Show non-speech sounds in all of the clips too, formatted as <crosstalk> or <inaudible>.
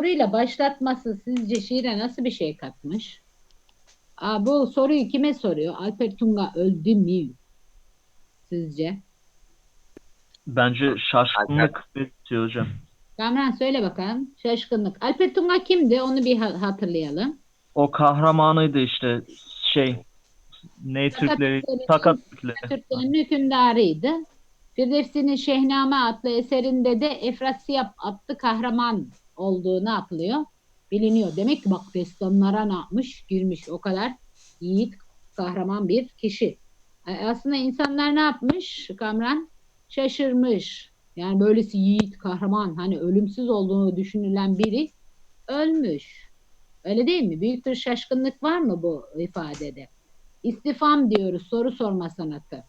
soruyla başlatması sizce şiire nasıl bir şey katmış? Aa, bu soruyu kime soruyor? Alper Tunga öldü mü? Sizce? Bence şaşkınlık belirtiyor hocam. Kamran söyle bakalım. Şaşkınlık. Alper Tunga kimdi? Onu bir ha- hatırlayalım. O kahramanıydı işte şey ne Türkleri sakat Türkleri. Türklerin hükümdarıydı. Firdevsi'nin Şehname adlı eserinde de Efrasiyab adlı kahraman olduğu ne yapılıyor? Biliniyor. Demek ki bak destanlara ne yapmış? Girmiş. O kadar yiğit, kahraman bir kişi. E, Aslında insanlar ne yapmış Kamran? Şaşırmış. Yani böylesi yiğit, kahraman, hani ölümsüz olduğunu düşünülen biri ölmüş. Öyle değil mi? Büyük bir şaşkınlık var mı bu ifadede? İstifam diyoruz, soru sorma sanatı.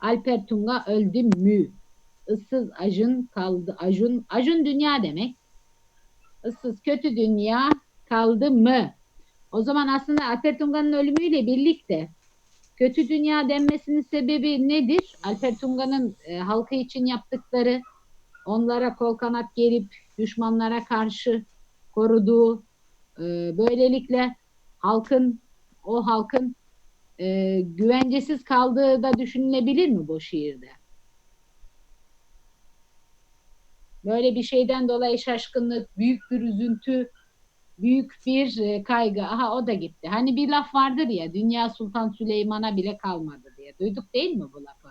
Alper Tunga öldü mü? Issız acın kaldı. Acun, acun dünya demek. Issız kötü dünya kaldı mı? O zaman aslında Alper Tunga'nın ölümüyle birlikte kötü dünya denmesinin sebebi nedir? Alper Tunga'nın e, halkı için yaptıkları, onlara kol kanat gerip düşmanlara karşı koruduğu, e, böylelikle halkın, o halkın e, güvencesiz kaldığı da düşünülebilir mi bu şiirde? Böyle bir şeyden dolayı şaşkınlık, büyük bir üzüntü, büyük bir e, kaygı. Aha o da gitti. Hani bir laf vardır ya, Dünya Sultan Süleyman'a bile kalmadı diye. Duyduk değil mi bu lafı?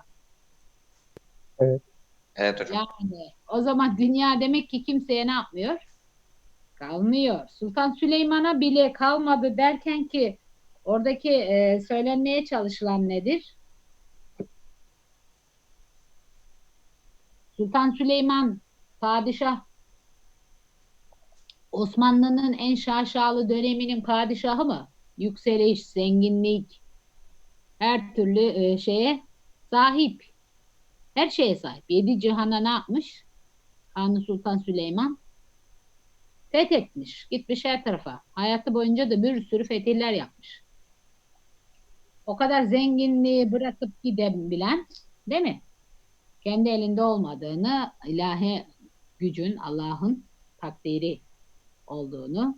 Evet hocam. Yani o zaman dünya demek ki kimseye ne yapmıyor? Kalmıyor. Sultan Süleyman'a bile kalmadı derken ki oradaki e, söylenmeye çalışılan nedir? Sultan Süleyman padişah Osmanlı'nın en şaşalı döneminin padişahı mı? Yükseliş, zenginlik, her türlü e, şeye sahip. Her şeye sahip. Yedi cihana ne yapmış? Kanuni Sultan Süleyman fethetmiş. Gitmiş her tarafa. Hayatı boyunca da bir sürü fetihler yapmış. O kadar zenginliği bırakıp gidebilen değil mi? Kendi elinde olmadığını ilahi gücün, Allah'ın takdiri olduğunu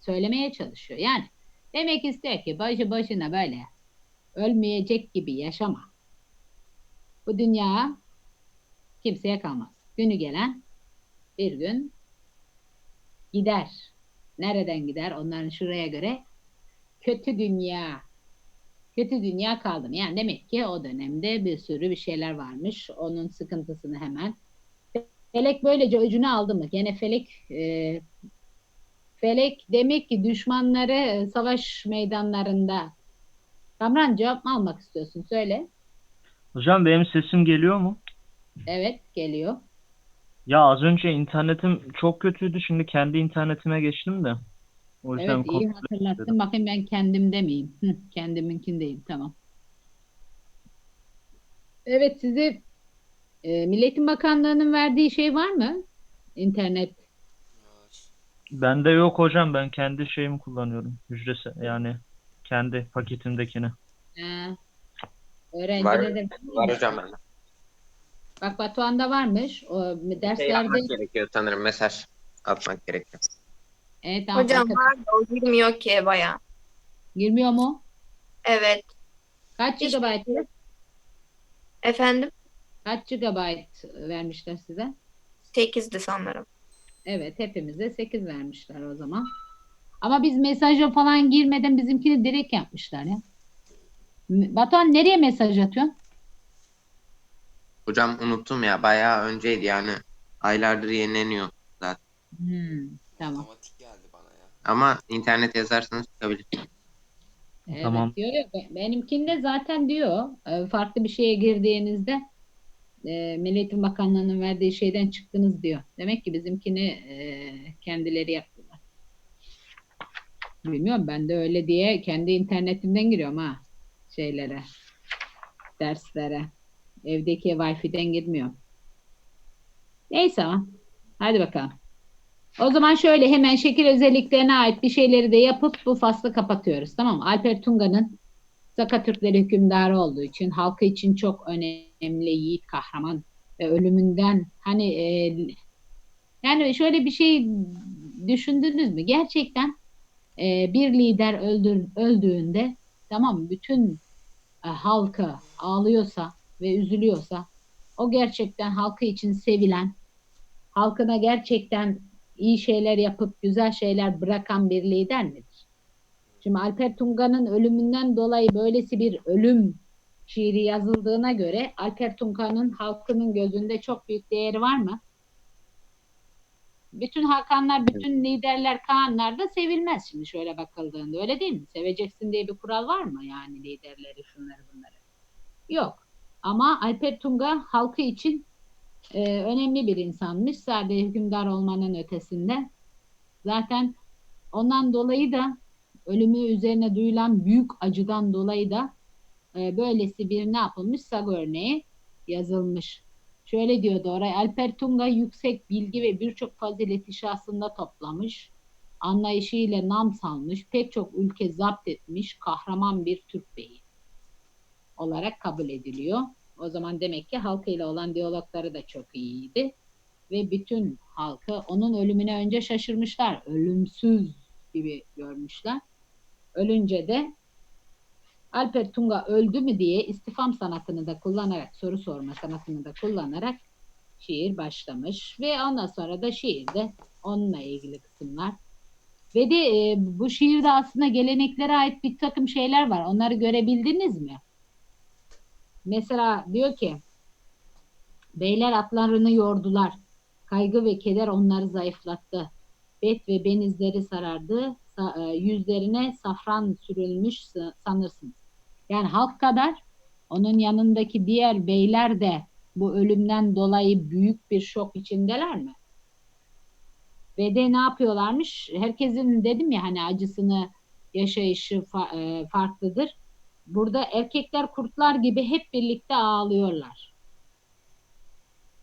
söylemeye çalışıyor. Yani demek istiyor ki başı başına böyle ölmeyecek gibi yaşama. Bu dünya kimseye kalmaz. Günü gelen bir gün gider. Nereden gider? Onların şuraya göre kötü dünya. Kötü dünya kaldı mı? Yani demek ki o dönemde bir sürü bir şeyler varmış. Onun sıkıntısını hemen Felek böylece öcünü aldı mı? Gene Felek e, Felek demek ki düşmanları savaş meydanlarında Kamran cevap mı almak istiyorsun? Söyle. Hocam benim sesim geliyor mu? Evet geliyor. Ya az önce internetim çok kötüydü. Şimdi kendi internetime geçtim de. O yüzden Evet iyi hatırlattın. istedim. Bakayım ben kendimde miyim? Hı, kendiminkindeyim. Tamam. Evet size e, Milli Eğitim Bakanlığı'nın verdiği şey var mı? İnternet. Bende yok hocam. Ben kendi şeyimi kullanıyorum. Hücresi yani kendi paketimdekini. E, Var, öğrencilere de var hocam bende. Bak Batuhan'da varmış. O Şey derslerde yapmak gerekiyor sanırım. Mesaj atmak gerekiyor. evet, tamam, Hocam var da o girmiyor ki baya. girmiyor mu? Evet. Kaç GB? Efendim? Kaç GB vermişler size? 8'di sanırım. Evet hepimize 8 vermişler o zaman. Ama biz mesaja falan girmeden bizimkini direkt yapmışlar ya. Batuhan nereye mesaj atıyorsun? Hocam unuttum ya. Bayağı önceydi yani. Aylardır yenileniyor. Hmm, tamam. Otomatik geldi bana ya. Ama internet yazarsanız çıkabilir. Evet, Tamam. diyor ya, be- benimkinde zaten diyor e, farklı bir şeye girdiğinizde e, Milli Eğitim Bakanlığı'nın verdiği şeyden çıktınız diyor. Demek ki bizimkini e, kendileri yaptılar. Bilmiyorum ben de öyle diye kendi internetimden giriyorum ha şeylere derslere. Evdeki Wi-Fi'den girmiyorum. Neyse. Hadi bakalım. O zaman şöyle hemen şekil özelliklerine ait bir şeyleri de yapıp bu faslı kapatıyoruz. Tamam mı? Alper Tunga'nın Saka Türkleri hükümdarı olduğu için halkı için çok önemli yiğit kahraman ve ölümünden hani e, yani şöyle bir şey düşündünüz mü? Gerçekten e, bir lider öldür, öldüğünde tamam bütün e, halkı ağlıyorsa ve üzülüyorsa o gerçekten halkı için sevilen, halkına gerçekten iyi şeyler yapıp güzel şeyler bırakan bir lider midir? Şimdi Alper Tunga'nın ölümünden dolayı böylesi bir ölüm şiiri yazıldığına göre Alper Tunga'nın halkının gözünde çok büyük değeri var mı? Bütün hakanlar, bütün liderler, kağanlar da sevilmez şimdi şöyle bakıldığında. Öyle değil mi? Seveceksin diye bir kural var mı yani liderleri, şunları bunları? Yok. Ama Alper Tunga halkı için e, önemli bir insanmış. Sadece hükümdar olmanın ötesinde. Zaten ondan dolayı da ölümü üzerine duyulan büyük acıdan dolayı da e, böylesi bir ne yapılmış? Sag örneği yazılmış. Şöyle diyordu oraya Alper Tunga yüksek bilgi ve birçok fazileti şahsında toplamış. Anlayışıyla nam salmış, pek çok ülke zapt etmiş, kahraman bir Türk beyi olarak kabul ediliyor. O zaman demek ki halkıyla olan diyalogları da çok iyiydi. Ve bütün halkı onun ölümüne önce şaşırmışlar. Ölümsüz gibi görmüşler. Ölünce de Alper Tunga öldü mü diye istifam sanatını da kullanarak, soru sorma sanatını da kullanarak şiir başlamış. Ve ondan sonra da şiirde onunla ilgili kısımlar. Ve de e, bu şiirde aslında geleneklere ait bir takım şeyler var. Onları görebildiniz mi? Mesela diyor ki beyler atlarını yordular. Kaygı ve keder onları zayıflattı. Bet ve benizleri sarardı. E, yüzlerine safran sürülmüş sa- sanırsınız. Yani halk kadar onun yanındaki diğer beyler de bu ölümden dolayı büyük bir şok içindeler mi? Ve de ne yapıyorlarmış? Herkesin dedim ya hani acısını yaşayışı fa- e, farklıdır. Burada erkekler kurtlar gibi hep birlikte ağlıyorlar.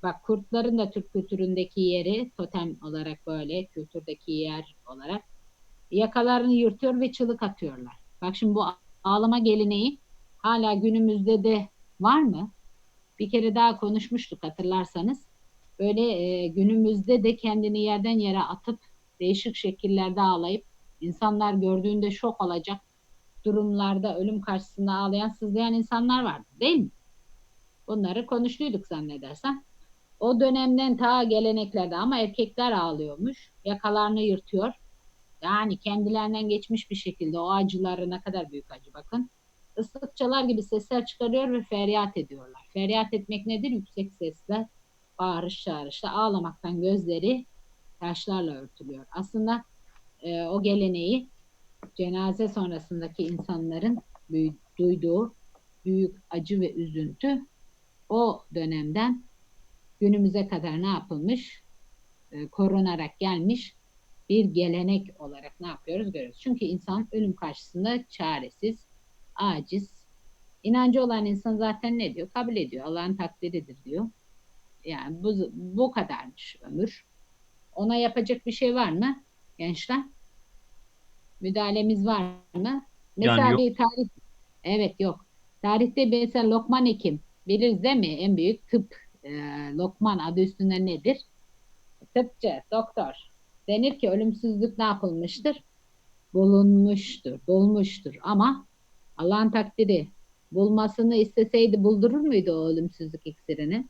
Bak kurtların da Türk kültüründeki yeri totem olarak böyle kültürdeki yer olarak yakalarını yırtıyor ve çığlık atıyorlar. Bak şimdi bu ağlama geleneği hala günümüzde de var mı? Bir kere daha konuşmuştuk hatırlarsanız. Böyle e, günümüzde de kendini yerden yere atıp değişik şekillerde ağlayıp insanlar gördüğünde şok olacak durumlarda ölüm karşısında ağlayan, sızlayan insanlar vardı değil mi? Bunları konuştuyduk zannedersen. O dönemden ta geleneklerde ama erkekler ağlıyormuş. Yakalarını yırtıyor. Yani kendilerinden geçmiş bir şekilde o acıları ne kadar büyük acı bakın. Islıkçalar gibi sesler çıkarıyor ve feryat ediyorlar. Feryat etmek nedir? Yüksek sesle, bağırış çağrışla, ağlamaktan gözleri taşlarla örtülüyor. Aslında e, o geleneği cenaze sonrasındaki insanların duyduğu büyük acı ve üzüntü o dönemden günümüze kadar ne yapılmış? E, korunarak gelmiş bir gelenek olarak ne yapıyoruz görüyoruz. Çünkü insan ölüm karşısında çaresiz, aciz. İnancı olan insan zaten ne diyor? Kabul ediyor. Allah'ın takdiridir diyor. Yani bu, bu kadarmış ömür. Ona yapacak bir şey var mı gençler? Müdahalemiz var mı? Mesela yok. bir tarih evet yok. Tarihte mesela Lokman Hekim biliriz değil mi? En büyük tıp e, Lokman adı üstünde nedir? Tıpçı, doktor. Denir ki ölümsüzlük ne yapılmıştır? Bulunmuştur, bulmuştur. Ama Allah'ın takdiri bulmasını isteseydi buldurur muydu o ölümsüzlük iksirini?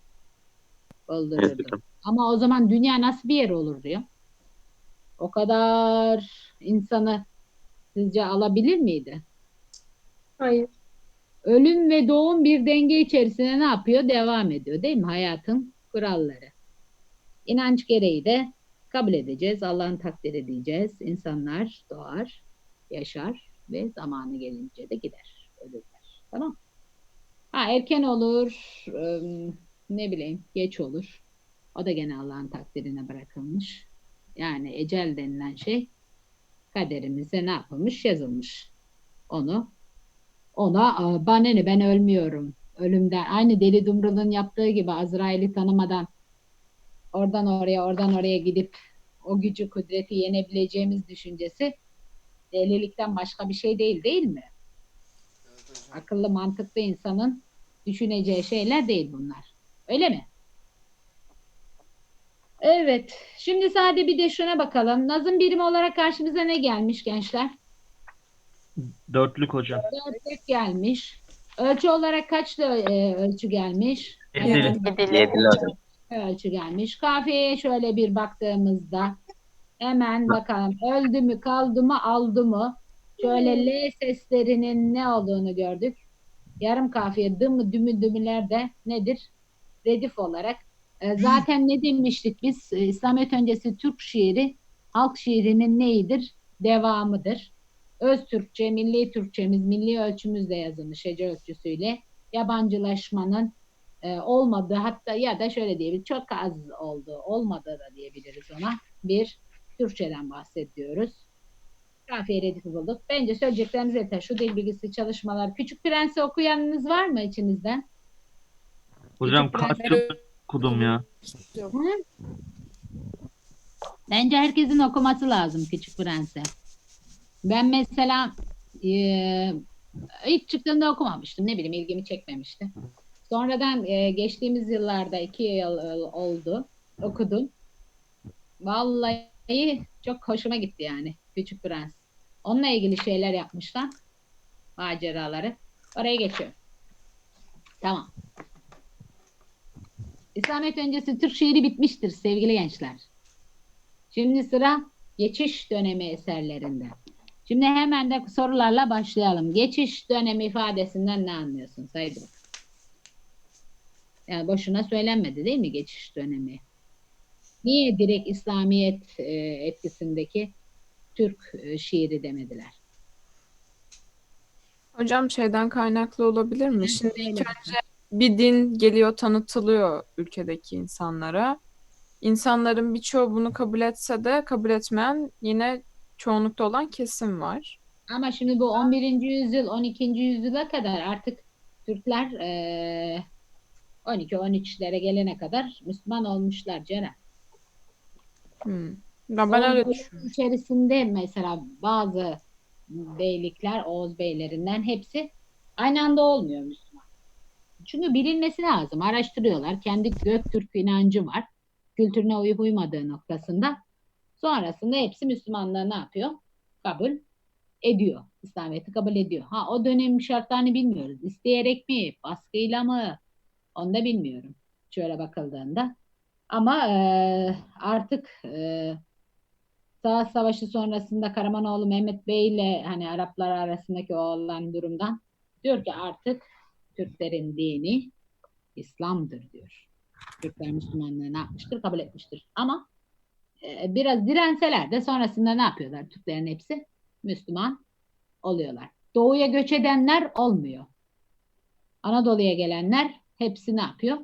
Buldururdu. Ama o zaman dünya nasıl bir yer olur diyor. O kadar insanı sizce alabilir miydi? Hayır. Ölüm ve doğum bir denge içerisinde ne yapıyor? Devam ediyor değil mi? Hayatın kuralları. İnanç gereği de kabul edeceğiz. Allah'ın takdiri diyeceğiz. İnsanlar doğar, yaşar ve zamanı gelince de gider. Ölürler. Tamam. Ha erken olur, ne bileyim geç olur. O da gene Allah'ın takdirine bırakılmış. Yani ecel denilen şey kaderimize ne yapılmış? Yazılmış. Onu ona "Aa, bana ne ben ölmüyorum. Ölümden aynı Deli Dumrul'un yaptığı gibi Azrail'i tanımadan oradan oraya oradan oraya gidip o gücü kudreti yenebileceğimiz düşüncesi delilikten başka bir şey değil değil mi? Akıllı mantıklı insanın düşüneceği şeyler değil bunlar. Öyle mi? Evet. Şimdi sade bir de şuna bakalım. Nazım birimi olarak karşımıza ne gelmiş gençler? Dörtlük hocam. Dörtlük gelmiş. Ölçü olarak kaç e, ölçü gelmiş? Yedili. Yedili hocam. Ölçü gelmiş. Kafiyeye şöyle bir baktığımızda hemen bakalım. Öldü mü, kaldı mı, aldı mı? Şöyle L seslerinin ne olduğunu gördük. Yarım kafiye dımı dümü dümüler de nedir? Redif olarak. E, zaten ne demiştik biz? E, İslamiyet öncesi Türk şiiri halk şiirinin neyidir? Devamıdır. Öz Türkçe, milli Türkçemiz, milli ölçümüzle yazılmış hece ölçüsüyle. Yabancılaşmanın e, olmadığı hatta ya da şöyle diyebiliriz çok az oldu olmadı da diyebiliriz ona bir Türkçeden bahsediyoruz. Kafiye redifi bulduk. Bence söyleyeceklerimiz yeter. Şu dil bilgisi çalışmalar. Küçük Prens'i okuyanınız var mı içinizden? Hocam Küçük kaç yıl okudum ya. Hı? Bence herkesin okuması lazım Küçük Prens'i. Ben mesela e, ilk çıktığında okumamıştım. Ne bileyim ilgimi çekmemişti. Sonradan e, geçtiğimiz yıllarda iki yıl e, oldu. Okudum. Vallahi çok hoşuma gitti yani Küçük Prens. Onunla ilgili şeyler yapmışlar. Maceraları. Oraya geçiyorum. Tamam. İslamiyet öncesi Türk şiiri bitmiştir sevgili gençler. Şimdi sıra geçiş dönemi eserlerinde. Şimdi hemen de sorularla başlayalım. Geçiş dönemi ifadesinden ne anlıyorsun? Bakalım. Yani boşuna söylenmedi değil mi geçiş dönemi? Niye direkt İslamiyet e, etkisindeki Türk e, şiiri demediler? Hocam şeyden kaynaklı olabilir mi? Şimdi ilk önce bir din geliyor tanıtılıyor ülkedeki insanlara. İnsanların birçoğu bunu kabul etse de kabul etmeyen yine çoğunlukta olan kesim var. Ama şimdi bu 11. yüzyıl, 12. yüzyıla kadar artık Türkler eee 12-13'lere gelene kadar Müslüman olmuşlar Ceren. Hmm. Ben, ben öyle düşünüyorum. içerisinde mesela bazı beylikler, Oğuz beylerinden hepsi aynı anda olmuyor Müslüman. Çünkü bilinmesi lazım. Araştırıyorlar. Kendi Göktürk inancı var. Kültürüne uyup uymadığı noktasında. Sonrasında hepsi Müslümanlığı ne yapıyor? Kabul ediyor. İslamiyet'i kabul ediyor. Ha o dönemin şartlarını bilmiyoruz. İsteyerek mi? Baskıyla mı? Onu da bilmiyorum. Şöyle bakıldığında. Ama eee, artık eee Savaş Savaşı sonrasında Karamanoğlu Mehmet Bey ile hani Araplar arasındaki o olan durumdan diyor ki artık Türklerin dini İslam'dır diyor. Türkler Müslümanlığı ne yapmıştır? Kabul etmiştir. Ama e, biraz direnseler de sonrasında ne yapıyorlar? Türklerin hepsi Müslüman oluyorlar. Doğuya göç edenler olmuyor. Anadolu'ya gelenler hepsi ne yapıyor?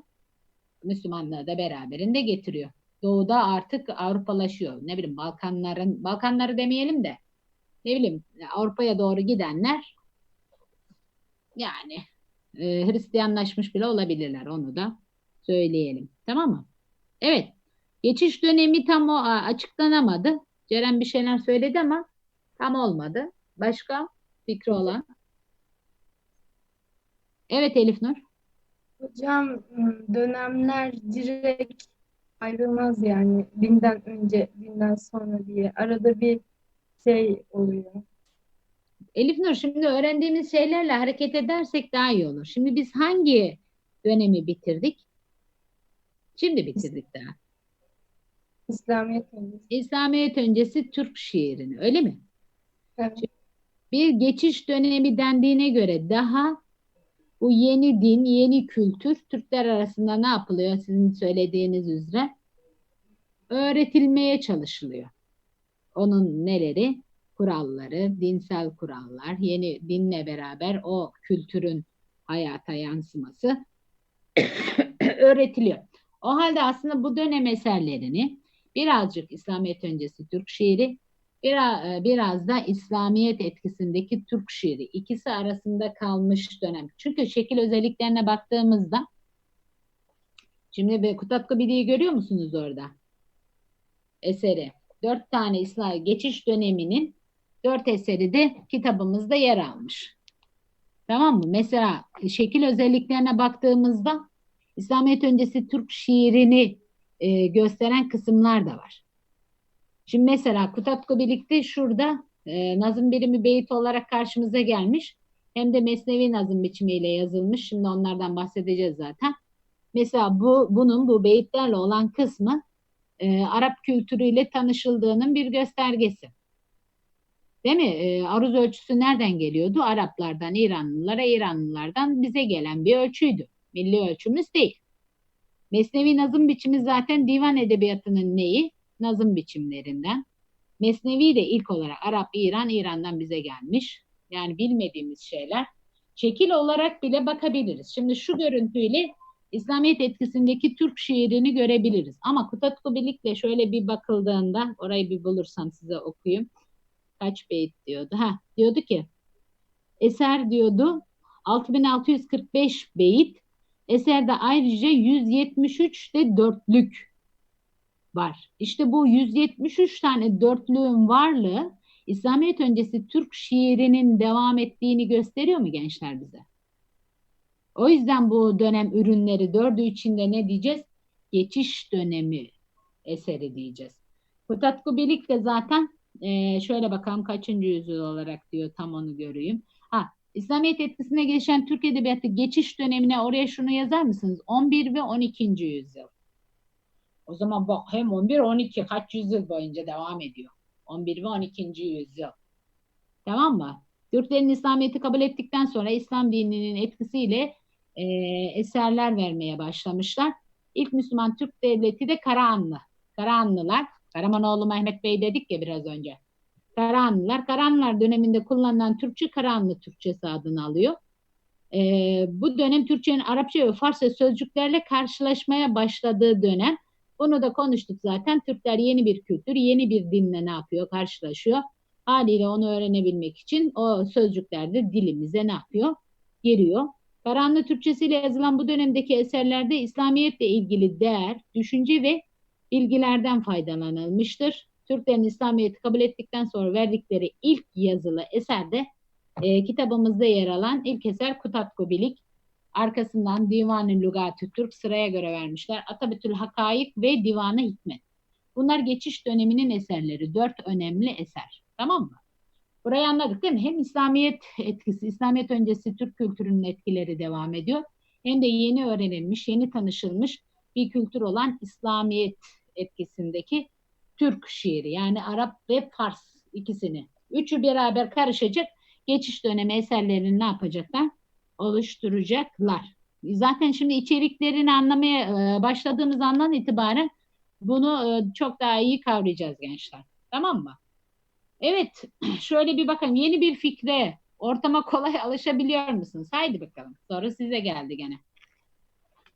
Müslümanlığı da beraberinde getiriyor. Doğuda artık Avrupalaşıyor. Ne bileyim Balkanların, Balkanları demeyelim de ne bileyim Avrupa'ya doğru gidenler yani e, Hristiyanlaşmış bile olabilirler. Onu da söyleyelim. Tamam mı? Evet. Geçiş dönemi tam o açıklanamadı. Ceren bir şeyler söyledi ama tam olmadı. Başka fikri olan? Evet Elif Nur. Hocam dönemler direkt ayrılmaz yani dinden önce, dinden sonra diye. Arada bir şey oluyor. Elif Nur şimdi öğrendiğimiz şeylerle hareket edersek daha iyi olur. Şimdi biz hangi dönemi bitirdik? Şimdi bitirdik daha. İslamiyet öncesi. İslamiyet öncesi Türk şiirini öyle mi? Evet. Bir geçiş dönemi dendiğine göre daha bu yeni din, yeni kültür Türkler arasında ne yapılıyor sizin söylediğiniz üzere? Öğretilmeye çalışılıyor. Onun neleri? Kuralları, dinsel kurallar, yeni dinle beraber o kültürün hayata yansıması <coughs> öğretiliyor. O halde aslında bu dönem eserlerini birazcık İslamiyet öncesi Türk şiiri, biraz, biraz da İslamiyet etkisindeki Türk şiiri ikisi arasında kalmış dönem. Çünkü şekil özelliklerine baktığımızda şimdi bir Kutatku Bidi'yi görüyor musunuz orada? Eseri. Dört tane İslam geçiş döneminin dört eseri de kitabımızda yer almış. Tamam mı? Mesela şekil özelliklerine baktığımızda İslamiyet öncesi Türk şiirini e, gösteren kısımlar da var. Şimdi mesela Kutatku birlikte şurada e, nazım birimi beyit olarak karşımıza gelmiş. Hem de mesnevi nazım biçimiyle yazılmış. Şimdi onlardan bahsedeceğiz zaten. Mesela bu bunun bu beyitlerle olan kısmı e, Arap kültürüyle tanışıldığının bir göstergesi. Değil mi? E, aruz ölçüsü nereden geliyordu? Araplardan, İranlılara, İranlılardan bize gelen bir ölçüydü. Milli ölçümüz değil. Mesnevi nazım biçimi zaten divan edebiyatının neyi? Nazım biçimlerinden. Mesnevi de ilk olarak Arap, İran, İran'dan bize gelmiş. Yani bilmediğimiz şeyler. Şekil olarak bile bakabiliriz. Şimdi şu görüntüyle İslamiyet etkisindeki Türk şiirini görebiliriz. Ama Kutatku Bilik'le şöyle bir bakıldığında, orayı bir bulursam size okuyayım. Kaç beyit diyordu? Ha, diyordu ki, eser diyordu 6645 beyit, eserde ayrıca 173 de dörtlük var. İşte bu 173 tane dörtlüğün varlığı İslamiyet öncesi Türk şiirinin devam ettiğini gösteriyor mu gençler bize? O yüzden bu dönem ürünleri dördü içinde ne diyeceğiz? Geçiş dönemi eseri diyeceğiz. Kutatku Bilik de zaten e, şöyle bakalım kaçıncı yüzyıl olarak diyor tam onu göreyim. Ha, İslamiyet etkisine geçen Türk Edebiyatı geçiş dönemine oraya şunu yazar mısınız? 11 ve 12. yüzyıl. O zaman bak hem 11 12 kaç yüzyıl boyunca devam ediyor. 11 ve 12. yüzyıl. Tamam mı? Türklerin İslamiyet'i kabul ettikten sonra İslam dininin etkisiyle e, eserler vermeye başlamışlar. İlk Müslüman Türk devleti de Karahanlı. Karahanlılar, Karamanoğlu Mehmet Bey dedik ya biraz önce. Karahanlılar, Karahanlılar döneminde kullanılan Türkçe Karahanlı Türkçesi adını alıyor. E, bu dönem Türkçenin Arapça ve Farsça sözcüklerle karşılaşmaya başladığı dönem. Bunu da konuştuk zaten. Türkler yeni bir kültür, yeni bir dinle ne yapıyor? Karşılaşıyor. Haliyle onu öğrenebilmek için o sözcükler de dilimize ne yapıyor? Giriyor. Karahanlı Türkçesiyle yazılan bu dönemdeki eserlerde İslamiyetle ilgili değer, düşünce ve bilgilerden faydalanılmıştır. Türklerin İslamiyet'i kabul ettikten sonra verdikleri ilk yazılı eserde e, kitabımızda yer alan ilk eser Kutatku Bilik. Arkasından Divan-ı Lügat-ı Türk sıraya göre vermişler. Atabütül Hakaik ve Divan-ı Hikmet. Bunlar geçiş döneminin eserleri. Dört önemli eser. Tamam mı? Burayı anladık değil mi? Hem İslamiyet etkisi, İslamiyet öncesi Türk kültürünün etkileri devam ediyor. Hem de yeni öğrenilmiş, yeni tanışılmış bir kültür olan İslamiyet etkisindeki Türk şiiri. Yani Arap ve Fars ikisini. Üçü beraber karışacak geçiş dönemi eserlerini ne yapacaklar? Oluşturacaklar. Zaten şimdi içeriklerini anlamaya e, başladığımız andan itibaren bunu e, çok daha iyi kavrayacağız gençler. Tamam mı? Evet, <clears throat> şöyle bir bakalım. Yeni bir fikre, ortama kolay <laughs> alışabiliyor musunuz? Haydi bakalım. Soru size geldi gene.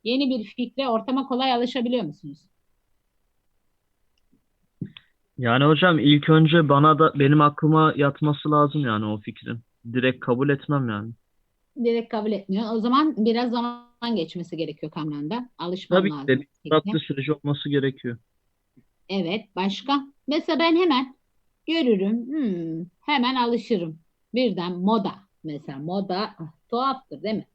Yeni bir fikre, ortama kolay alışabiliyor musunuz? Yani hocam ilk önce bana da benim aklıma yatması lazım yani o fikrin. Direkt kabul etmem yani. Direkt kabul etmiyor. O zaman biraz zaman geçmesi gerekiyor Kamran'da. Alışman Tabii ki lazım. de bir fikre. farklı süreci olması gerekiyor. Evet, başka? Mesela ben hemen görürüm, hmm, hemen alışırım. Birden moda mesela moda ah, tuhaftır değil mi?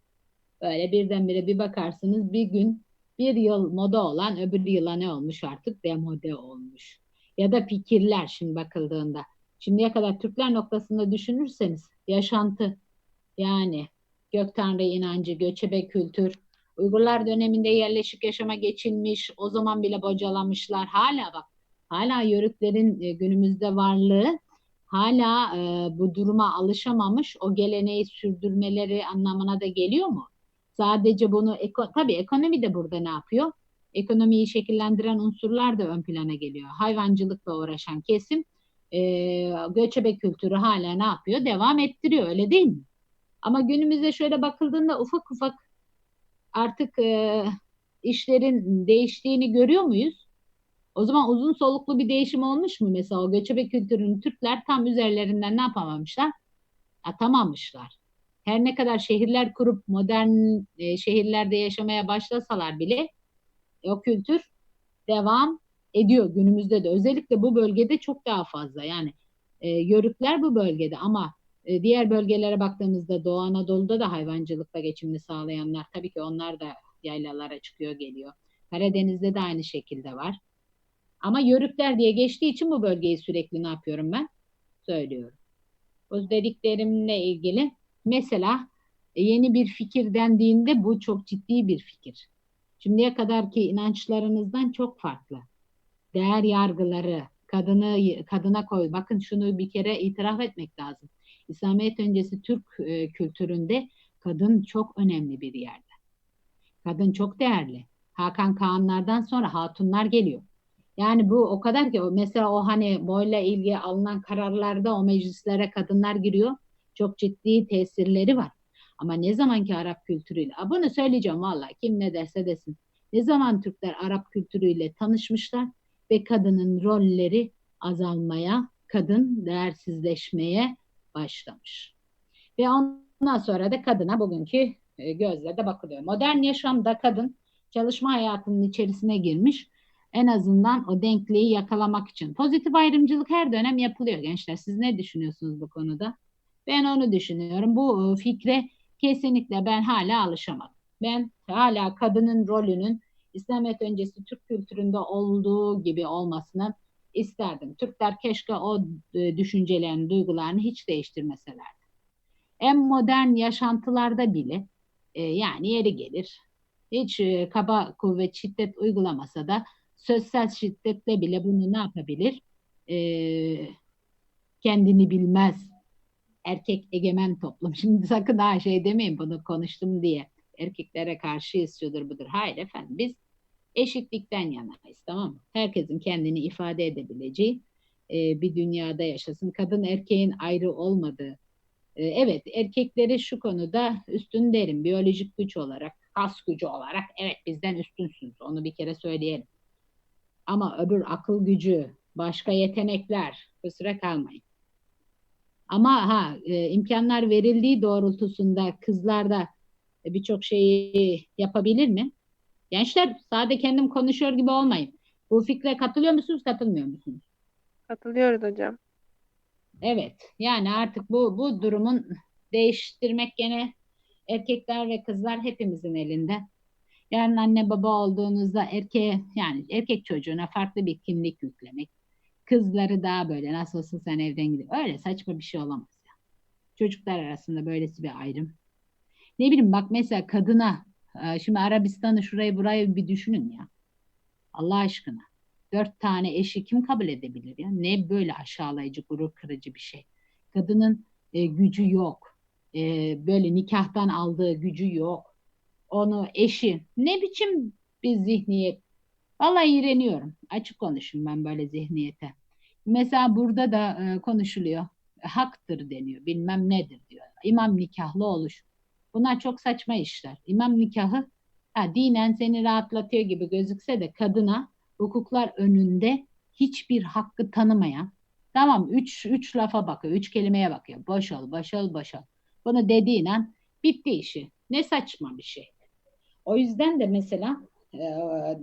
Böyle birdenbire bir bakarsınız bir gün bir yıl moda olan öbür yıla ne olmuş artık demode olmuş. Ya da fikirler şimdi bakıldığında. Şimdiye kadar Türkler noktasında düşünürseniz yaşantı yani gök tanrı inancı, göçebe kültür, Uygurlar döneminde yerleşik yaşama geçilmiş, o zaman bile bocalamışlar. Hala bak, hala Yörüklerin e, günümüzde varlığı hala e, bu duruma alışamamış, o geleneği sürdürmeleri anlamına da geliyor mu? Sadece bunu, eko, tabii ekonomi de burada ne yapıyor? Ekonomiyi şekillendiren unsurlar da ön plana geliyor. Hayvancılıkla uğraşan kesim e, göçebe kültürü hala ne yapıyor? Devam ettiriyor, öyle değil mi? Ama günümüzde şöyle bakıldığında ufak ufak artık e, işlerin değiştiğini görüyor muyuz? O zaman uzun soluklu bir değişim olmuş mu? Mesela o göçebe kültürünün Türkler tam üzerlerinden ne yapamamışlar? Atamamışlar. Her ne kadar şehirler kurup modern e, şehirlerde yaşamaya başlasalar bile o kültür devam ediyor günümüzde de. Özellikle bu bölgede çok daha fazla. Yani e, Yörükler bu bölgede ama e, diğer bölgelere baktığımızda Doğu Anadolu'da da hayvancılıkla geçimini sağlayanlar tabii ki onlar da yaylalara çıkıyor geliyor. Karadeniz'de de aynı şekilde var. Ama Yörükler diye geçtiği için bu bölgeyi sürekli ne yapıyorum ben? Söylüyorum. O dediklerimle ilgili mesela e, yeni bir fikir dendiğinde bu çok ciddi bir fikir. Şimdiye kadarki inançlarınızdan çok farklı. Değer yargıları, kadını kadına koy. Bakın şunu bir kere itiraf etmek lazım. İslamiyet öncesi Türk e, kültüründe kadın çok önemli bir yerde. Kadın çok değerli. Hakan Kağanlardan sonra hatunlar geliyor. Yani bu o kadar ki mesela o hani boyla ilgili alınan kararlarda o meclislere kadınlar giriyor. Çok ciddi tesirleri var. Ama ne zamanki Arap kültürüyle, bunu söyleyeceğim vallahi kim ne derse desin. Ne zaman Türkler Arap kültürüyle tanışmışlar ve kadının rolleri azalmaya, kadın değersizleşmeye başlamış. Ve ondan sonra da kadına bugünkü e, gözle de bakılıyor. Modern yaşamda kadın çalışma hayatının içerisine girmiş. En azından o denkliği yakalamak için. Pozitif ayrımcılık her dönem yapılıyor gençler. Siz ne düşünüyorsunuz bu konuda? Ben onu düşünüyorum. Bu e, fikre kesinlikle ben hala alışamadım. Ben hala kadının rolünün İslamiyet öncesi Türk kültüründe olduğu gibi olmasını isterdim. Türkler keşke o e, düşüncelerini, duygularını hiç değiştirmeselerdi. En modern yaşantılarda bile e, yani yeri gelir hiç e, kaba kuvvet şiddet uygulamasa da sözsel şiddetle bile bunu ne yapabilir? E, kendini bilmez erkek egemen toplum. <laughs> Şimdi sakın ha şey demeyin bunu konuştum diye erkeklere karşıyız şudur budur. Hayır efendim biz eşitlikten yanayız tamam mı? Herkesin kendini ifade edebileceği e, bir dünyada yaşasın. Kadın erkeğin ayrı olmadığı. E, evet erkekleri şu konuda üstün derim. Biyolojik güç olarak, kas gücü olarak evet bizden üstünsünüz. Onu bir kere söyleyelim. Ama öbür akıl gücü, başka yetenekler kusura kalmayın. Ama ha e, imkanlar verildiği doğrultusunda kızlarda birçok şeyi yapabilir mi? Gençler sade kendim konuşuyor gibi olmayın. Bu fikre katılıyor musunuz, katılmıyor musunuz? Katılıyoruz hocam. Evet. Yani artık bu bu durumun değiştirmek gene erkekler ve kızlar hepimizin elinde. Yarın anne baba olduğunuzda erkeğe yani erkek çocuğuna farklı bir kimlik yüklemek. Kızları daha böyle nasıl olsa sen evden gidiyor. Öyle saçma bir şey olamaz ya. Çocuklar arasında böylesi bir ayrım. Ne bileyim bak mesela kadına e, şimdi Arabistan'ı şurayı burayı bir düşünün ya. Allah aşkına. Dört tane eşi kim kabul edebilir ya? Ne böyle aşağılayıcı, gurur kırıcı bir şey. Kadının e, gücü yok. E, böyle nikahtan aldığı gücü yok. Onu eşi. Ne biçim bir zihniyet? Vallahi iğreniyorum. Açık konuşayım ben böyle zihniyete. Mesela burada da e, konuşuluyor. Haktır deniyor. Bilmem nedir diyor. İmam nikahlı oluş. Bunlar çok saçma işler. İmam nikahı ha, dinen seni rahatlatıyor gibi gözükse de kadına hukuklar önünde hiçbir hakkı tanımayan, tamam üç, üç lafa bakıyor, üç kelimeye bakıyor. Boş ol, boş ol, boş ol. Bunu dediğin an bitti işi. Ne saçma bir şey. O yüzden de mesela e,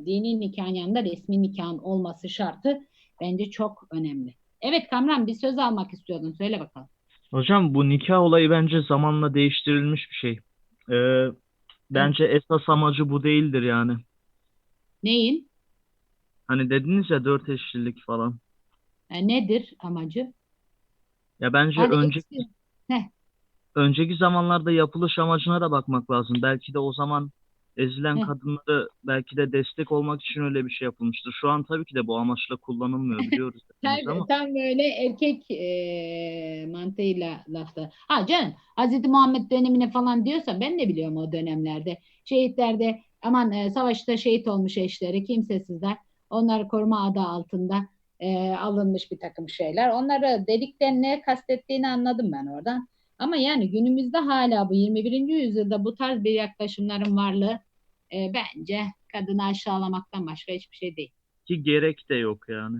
dini nikahın yanında resmi nikahın olması şartı bence çok önemli. Evet Kamran bir söz almak istiyordun. Söyle bakalım. Hocam bu nikah olayı bence zamanla değiştirilmiş bir şey. Ee, bence esas amacı bu değildir yani. Neyin? Hani dediniz ya dört eşlilik falan. E, nedir amacı? Ya bence Hani önce Heh. önceki zamanlarda yapılış amacına da bakmak lazım. Belki de o zaman ezilen Heh. kadınlara belki de destek olmak için öyle bir şey yapılmıştır. Şu an tabii ki de bu amaçla kullanılmıyor <laughs> biliyoruz hepimiz Tam, ama tam böyle erkek e, mantığıyla lafta. Ha canım Hazreti Muhammed dönemine falan diyorsa ben de biliyorum o dönemlerde. Şehitlerde aman e, savaşta şehit olmuş eşleri kimsesizler. Onları koruma adı altında e, alınmış bir takım şeyler. Onları dedikten ne kastettiğini anladım ben oradan. Ama yani günümüzde hala bu 21. yüzyılda bu tarz bir yaklaşımların varlığı e, bence kadını aşağılamaktan başka hiçbir şey değil. ki gerek de yok yani.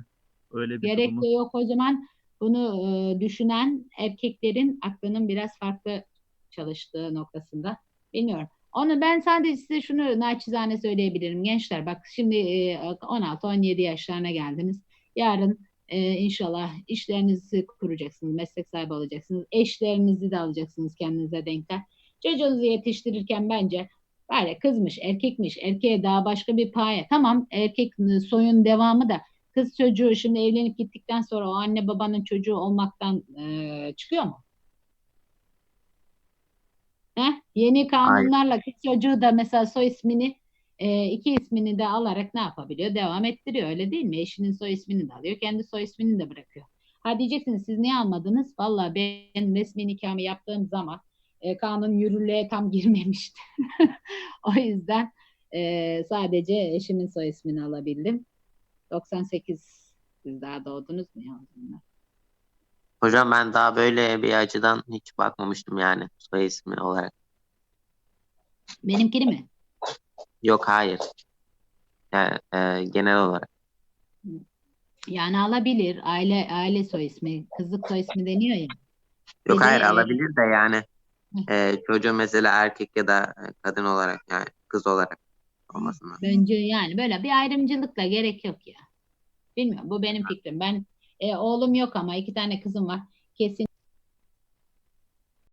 Öyle bir Gerek durumu. de yok o zaman bunu e, düşünen erkeklerin aklının biraz farklı çalıştığı noktasında. Bilmiyorum. Onu ben sadece size şunu naçizane söyleyebilirim. Gençler bak şimdi e, 16-17 yaşlarına geldiniz. Yarın e, inşallah işlerinizi kuracaksınız, meslek sahibi olacaksınız. Eşlerinizi de alacaksınız kendinize denkler. Çocuğunuzu yetiştirirken bence Böyle kızmış, erkekmiş, erkeğe daha başka bir paye. Tamam erkek soyun devamı da kız çocuğu şimdi evlenip gittikten sonra o anne babanın çocuğu olmaktan eee, çıkıyor mu? Heh, yeni kanunlarla kız çocuğu da mesela soy ismini e, iki ismini de alarak ne yapabiliyor? Devam ettiriyor öyle değil mi? Eşinin soy ismini de alıyor. Kendi soy ismini de bırakıyor. Ha diyeceksiniz siz niye almadınız? Vallahi ben resmi nikahımı yaptığım zaman e, kanun yürürlüğe tam <laughs> girmemişti. o yüzden e, sadece eşimin soy ismini alabildim. 98 siz daha doğdunuz mu ya? o zamanlar? Hocam ben daha böyle bir açıdan hiç bakmamıştım yani soy ismi olarak. Benimkini mi? Yok hayır. Yani, e, genel olarak. Yani alabilir. Aile aile soy ismi. Kızlık soy ismi deniyor ya. Yok Bir de, hayır alabilir de yani e, çocuğu mesela erkek ya da e, kadın olarak yani kız olarak olmasından. Bence yani böyle bir ayrımcılıkla gerek yok ya. Bilmiyorum bu benim fikrim. Ben e, oğlum yok ama iki tane kızım var. Kesin